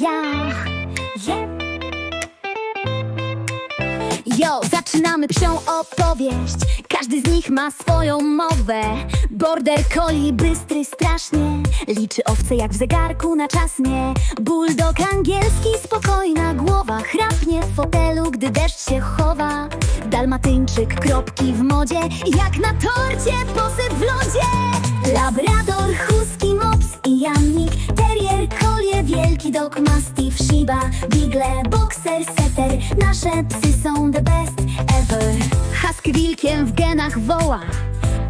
ja. Yeah. Yo, zaczynamy psią opowieść. Każdy z nich ma swoją mowę. Border collie bystry strasznie. Liczy owce jak w zegarku na czas nie Bulldog angielski spokojna głowa. Chrapnie w fotelu, gdy deszcz się chowa. Dalmatyńczyk kropki w modzie. Jak na torcie posyp w lodzie. Labrador, husky, wielki dog, mastiff, shiba Beagle, boxer, setter. Nasze psy są the best ever. Husky wilkiem w genach woła.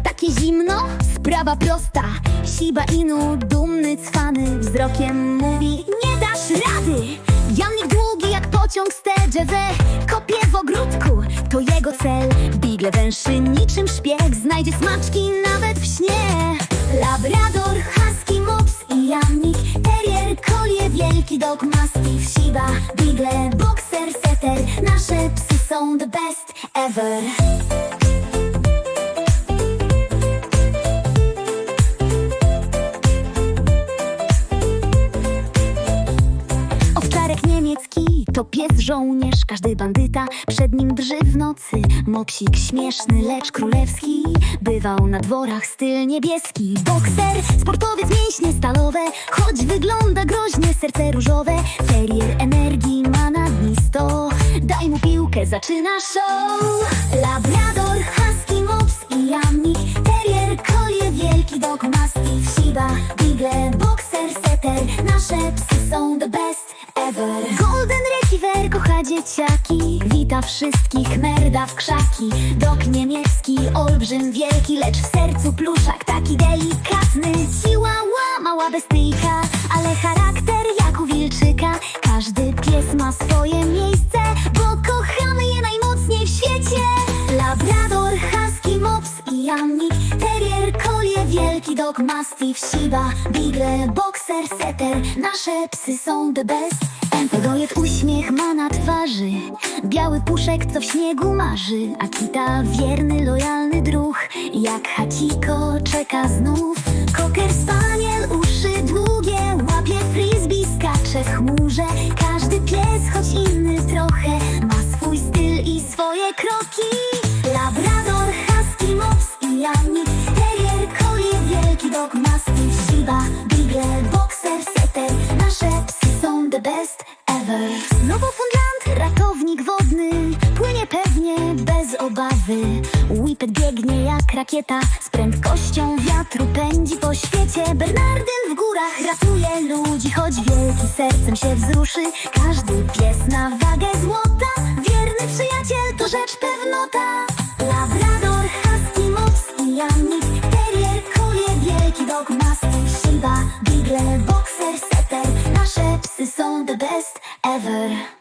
Takie zimno? Sprawa prosta. Shiba Inu, dumny, cwany Wzrokiem mówi Nie dasz rady. Jamnik długi jak pociąg z TGV Kopie w ogródku, to jego cel. Bigle węszy niczym szpieg. Znajdzie smaczki nawet w śnie. Labrador, husky, mops i jamnik wielki dog, mastiff, shiba Bigle, boxer, setter. Nasze psy są the best ever. Owczarek niemiecki to pies żołnierz Każdy bandyta. Przed nim drży w nocy Moksik śmieszny, lecz królewski. Bywał na dworach styl niebieski. Bokser, stalowe Choć wygląda groźnie, serce różowe Terrier energii ma na dni sto Daj mu piłkę, zaczyna show. Labrador, husky, mops i jamnik. Terrier, kolie, wielki dog, mastiff, shiba Beagle, boxer, setter. Nasze psy są the best ever. Golden Retriever kocha dzieciaki. Wita wszystkich, merda w krzaki. Dog niemiecki, olbrzym wielki Lecz w sercu pluszak. Taki delikatny Chihuahua, mała bestyjka Ale charakter jak u wilczyka. Każdy pies ma swoje miejsce Bo kochamy je najmocniej w świecie. Labrador, husky, mops i jamnik Terrier, kolie, wielki dog, mastiff, shiba Beagle, boxer, setter. Nasze psy są the best. Podojet uśmiech ma na twarzy. Biały puszek, co w śniegu marzy. Akita, wierny, lojalny druh. Jak Hachiko czeka znów ever. Nowofundland, ratownik wodny. Płynie pewnie bez obawy. Whippet biegnie jak rakieta. Z prędkością wiatru pędzi po świecie. Bernardyn w górach ratuje ludzi Choć wielki sercem się wzruszy. Każdy pies na wagę złota. Wierny przyjaciel to rzecz pewnota. Labrador, husky, mops i jamnik. Terrier, kolie, wielki dog, mastiff, shiba Beagle, boxer, setter Nasze